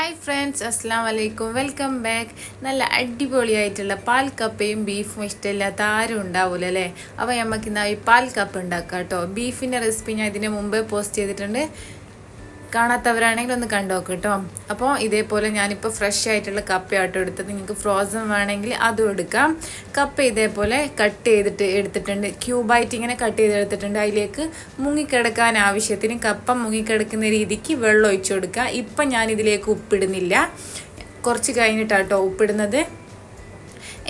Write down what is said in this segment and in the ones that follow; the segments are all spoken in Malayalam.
ഹായ് ഫ്രണ്ട്സ് അസ്സാം വലൈക്കും വെൽക്കം ബാക്ക് നല്ല അടിപൊളിയായിട്ടുള്ള പാൽ കപ്പയും ബീഫും ഇഷ്ടമില്ലാത്ത ആരും ഉണ്ടാവില്ല അല്ലേ? അപ്പോൾ നമുക്ക് ഇന്നാ ഈ പാൽ കപ്പ് ഉണ്ടാക്കാം കേട്ടോ. ബീഫിന്റെ റെസിപ്പി ഞാൻ ഇതിന് മുമ്പേ പോസ്റ്റ് ചെയ്തിട്ടുണ്ട്. കാണാത്തവരാണെങ്കിൽ ഒന്ന് കണ്ടു നോക്ക് കേട്ടോ അപ്പോൾ ഇതേപോലെ ഞാനിപ്പോൾ ഫ്രഷ് ആയിട്ടുള്ള കപ്പയാട്ടോ എടുത്തത്. നിങ്ങൾക്ക് ഫ്രോസൺ വേണമെങ്കിൽ അതും എടുക്കാം. കപ്പ ഇതേപോലെ കട്ട് ചെയ്തിട്ട് എടുത്തിട്ടുണ്ട്. ക്യൂബായിട്ട് ഇങ്ങനെ കട്ട് ചെയ്ത് എടുത്തിട്ടുണ്ട്. അതിലേക്ക് മുങ്ങിക്കിടക്കാൻ ആവശ്യത്തിന് കപ്പ മുങ്ങിക്കിടക്കുന്ന രീതിക്ക് വെള്ളം ഒഴിച്ചു കൊടുക്കുക. ഇപ്പം ഞാനിതിലേക്ക് ഉപ്പിടുന്നില്ല. കുറച്ച് കഴിഞ്ഞിട്ടാട്ടോ ഉപ്പിടുന്നത്.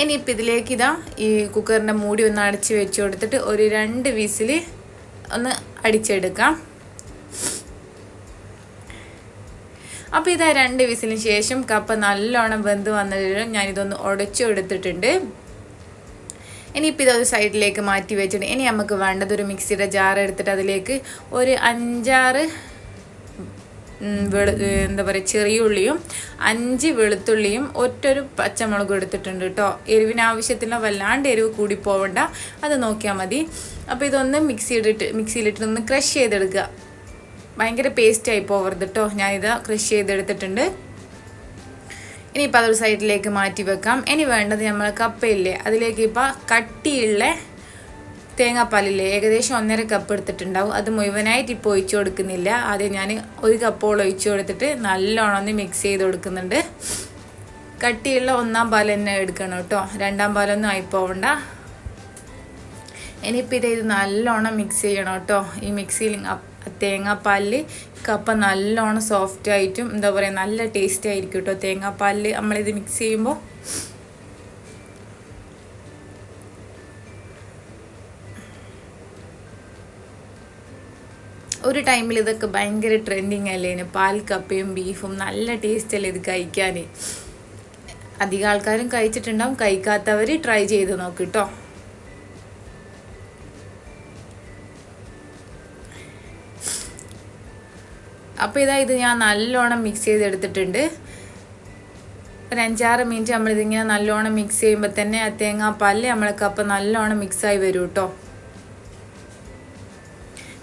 ഇനിയിപ്പോൾ ഇതിലേക്ക് ഇതാ ഈ കുക്കറിന്റെ മൂടി ഒന്ന് അടച്ച് വെച്ച് കൊടുത്തിട്ട് ഒരു രണ്ട് വിസിൽ ഒന്ന് അടിച്ചെടുക്കാം. അപ്പോൾ ഇതാ രണ്ട് വിസിലിന് ശേഷം കപ്പ നല്ലോണം വെന്ത് വന്നതിന് ഞാനിതൊന്ന് ഉടച്ചു എടുത്തിട്ടുണ്ട്. ഇനിയിപ്പോൾ ഇതൊരു സൈഡിലേക്ക് മാറ്റി വെച്ചിട്ട് ഇനി നമുക്ക് വേണ്ടത് ഒരു മിക്സിയുടെ ജാർ എടുത്തിട്ട് അതിലേക്ക് ഒരു അഞ്ചാറ് എന്താ പറയുക ചെറിയ ഉള്ളിയും അഞ്ച് വെളുത്തുള്ളിയും ഒറ്റൊരു പച്ചമുളകും എടുത്തിട്ടുണ്ട് കേട്ടോ എരിവിന് ആവശ്യത്തിന് വല്ലാണ്ട് എരിവ് കൂടി പോവണ്ട. അത് നോക്കിയാൽ മതി. അപ്പോൾ ഇതൊന്ന് മിക്സിയിലിട്ട് മിക്സിയിലിട്ട് ഒന്ന് ക്രഷ് ചെയ്തെടുക്കുക. ഭയങ്കര പേസ്റ്റായി പോകരുത് കേട്ടോ ഞാനിത് ക്രഷ് ചെയ്തെടുത്തിട്ടുണ്ട്. ഇനിയിപ്പോൾ അതൊരു സൈഡിലേക്ക് മാറ്റി വെക്കാം. ഇനി വേണ്ടത് നമ്മൾ കപ്പയില്ലേ? അതിലേക്ക് ഇപ്പോൾ കട്ടിയുള്ള തേങ്ങാപ്പാലില്ലേ? ഏകദേശം ഒന്നര കപ്പ് എടുത്തിട്ടുണ്ടാവും. അത് മുഴുവനായിട്ട് ഇപ്പോൾ ഒഴിച്ചു കൊടുക്കുന്നില്ല. ആദ്യം ഞാൻ ഒരു കപ്പോളം ഒഴിച്ചു കൊടുത്തിട്ട് നല്ലോണം ഒന്ന് മിക്സ് ചെയ്ത് കൊടുക്കുന്നുണ്ട്. കട്ടിയുള്ള ഒന്നാം പാൽ തന്നെ എടുക്കണം കേട്ടോ രണ്ടാം പാലൊന്നും ആയി പോവണ്ട ഇനിയിപ്പോൾ ഇത് ഇത് നല്ലോണം മിക്സ് ചെയ്യണം കേട്ടോ ഈ മിക്സിയിൽ തേങ്ങാപ്പാലിൽ കപ്പ നല്ലോണം സോഫ്റ്റ് ആയിട്ടും എന്താ പറയുക നല്ല ടേസ്റ്റ് ആയിരിക്കും കേട്ടോ തേങ്ങാപ്പാലിൽ നമ്മളിത് മിക്സ് ചെയ്യുമ്പോൾ ഒരു ടൈമിൽ ഇതൊക്കെ ഭയങ്കര ട്രെൻഡിങ് അല്ലേ? പാൽ കപ്പയും ബീഫും നല്ല ടേസ്റ്റ് അല്ലേ ഇത് കഴിക്കാൻ അധികം ആൾക്കാരും കഴിച്ചിട്ടുണ്ടാവും. കഴിക്കാത്തവർ ട്രൈ ചെയ്ത് നോക്ക് അപ്പോൾ ഇതാ ഇത് ഞാൻ നല്ലോണം മിക്സ് ചെയ്തെടുത്തിട്ടുണ്ട്. ഒരു അഞ്ചാറ് മിനിറ്റ് നമ്മളിതിങ്ങനെ നല്ലോണം മിക്സ് ചെയ്യുമ്പോൾ തന്നെ ആ തേങ്ങാപ്പാലിൽ നമ്മൾക്ക് അപ്പം നല്ലോണം മിക്സായി വരും കേട്ടോ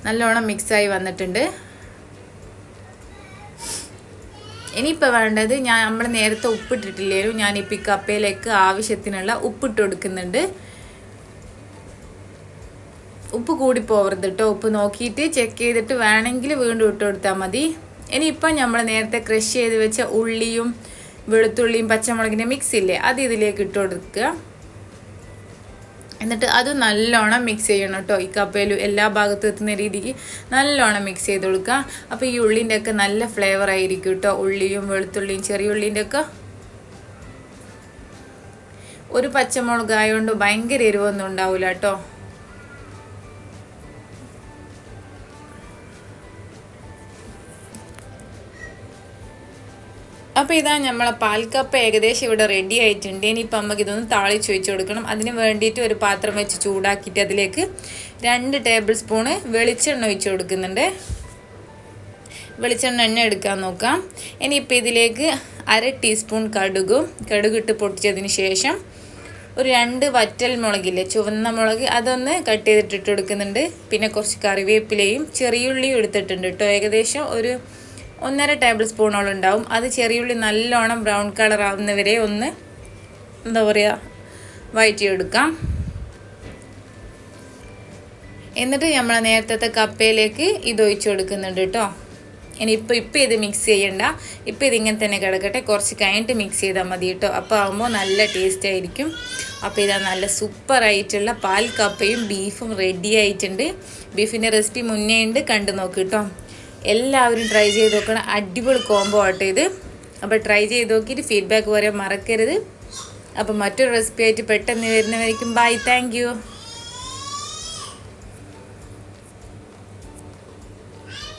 നല്ലോണം മിക്സായി വന്നിട്ടുണ്ട്. ഇനിയിപ്പോൾ വേണ്ടത് ഞാൻ നമ്മൾ നേരത്തെ ഉപ്പിട്ടിട്ടില്ലേലും ഞാനിപ്പോൾ ഈ കപ്പയിലേക്ക് ആവശ്യത്തിനുള്ള ഉപ്പിട്ട് കൊടുക്കുന്നുണ്ട്. ഉപ്പ് കൂടി പോകരുത് കേട്ടോ ഉപ്പ് നോക്കിയിട്ട് ചെക്ക് ചെയ്തിട്ട് വേണമെങ്കിൽ വീണ്ടും ഇട്ട് കൊടുത്താൽ മതി. ഇനിയിപ്പം നമ്മൾ നേരത്തെ ക്രഷ് ചെയ്ത് വെച്ച ഉള്ളിയും വെളുത്തുള്ളിയും പച്ചമുളകിന്റെ മിക്സ് ഇല്ലേ അത് ഇതിലേക്ക് ഇട്ട് കൊടുക്കുക. എന്നിട്ട് അത് നല്ലോണം മിക്സ് ചെയ്യണം കേട്ടോ ഈ കപ്പയിൽ എല്ലാ ഭാഗത്തും എത്തുന്ന രീതിക്ക് നല്ലോണം മിക്സ് ചെയ്ത് കൊടുക്കുക. അപ്പോൾ ഈ ഉള്ളിന്റെ ഒക്കെ നല്ല ഫ്ലേവർ ആയിരിക്കും കേട്ടോ ഉള്ളിയും വെളുത്തുള്ളിയും ചെറിയ ഉള്ളിന്റെ ഒക്കെ ഒരു പച്ചമുളക് ആയതുകൊണ്ട് ഭയങ്കര എരിവൊന്നും ഉണ്ടാവില്ല കേട്ടോ അപ്പോൾ ഇതാ നമ്മളെ പാൽക്കപ്പ ഏകദേശം ഇവിടെ റെഡി ആയിട്ടുണ്ട്. ഇനിയിപ്പോൾ നമുക്ക് ഇതൊന്ന് താളിച്ച് വെച്ച് കൊടുക്കണം. അതിന് വേണ്ടിയിട്ട് ഒരു പാത്രം വെച്ച് ചൂടാക്കിയിട്ട് അതിലേക്ക് രണ്ട് ടേബിൾ സ്പൂണ് വെളിച്ചെണ്ണ ഒഴിച്ച് കൊടുക്കുന്നുണ്ട്. വെളിച്ചെണ്ണ എണ്ണ എടുക്കാൻ നോക്കാം. ഇനിയിപ്പോൾ ഇതിലേക്ക് അര ടീസ്പൂൺ കടുകും കടുകിട്ട് പൊട്ടിച്ചതിന് ശേഷം ഒരു രണ്ട് വറ്റൽ മുളകില്ലേ ചുവന്ന മുളക് അതൊന്ന് കട്ട് ചെയ്തിട്ടിട്ട് കൊടുക്കുന്നുണ്ട്. പിന്നെ കുറച്ച് കറിവേപ്പിലയും ചെറിയുള്ളിയും എടുത്തിട്ടുണ്ട് കേട്ടോ. ഏകദേശം ഒരു ഒന്നര ടേബിൾ സ്പൂണോളം ഉണ്ടാവും. അത് ചെറിയുള്ളി നല്ലോണം ബ്രൗൺ കളർ ആവുന്നവരെ ഒന്ന് എന്താ പറയുക വഴറ്റിയെടുക്കാം എന്നിട്ട് നമ്മൾ നേരത്തെ കപ്പയിലേക്ക് ഇത് ഒഴിച്ചു കൊടുക്കുന്നുണ്ട് കേട്ടോ ഇനി ഇപ്പോൾ ഇപ്പോൾ ഇത് മിക്സ് ചെയ്യണ്ട. ഇപ്പോൾ ഇതിങ്ങനെ തന്നെ കിടക്കട്ടെ. കുറച്ച് കഴിഞ്ഞിട്ട് മിക്സ് ചെയ്താൽ മതി കേട്ടോ അപ്പോൾ ആകുമ്പോൾ നല്ല ടേസ്റ്റ് ആയിരിക്കും. അപ്പോൾ ഇതാ നല്ല സൂപ്പറായിട്ടുള്ള പാൽ കപ്പയും ബീഫും റെഡി ആയിട്ടുണ്ട്. ബീഫിന്റെ റെസിപ്പി മുന്നേ ഉണ്ട്. കണ്ടു നോക്ക് കേട്ടോ എല്ലാവരും ട്രൈ ചെയ്ത് നോക്കണം. അടിപൊളി കോംബോ ആട്ടോ ഇത്. അപ്പോൾ ട്രൈ ചെയ്ത് നോക്കിയിട്ട് ഫീഡ്ബാക്ക് പറയാൻ മറക്കരുത്. അപ്പോൾ മറ്റൊരു റെസിപ്പി ആയിട്ട് പെട്ടെന്ന് വരുന്നവരിക്കും ബൈ താങ്ക്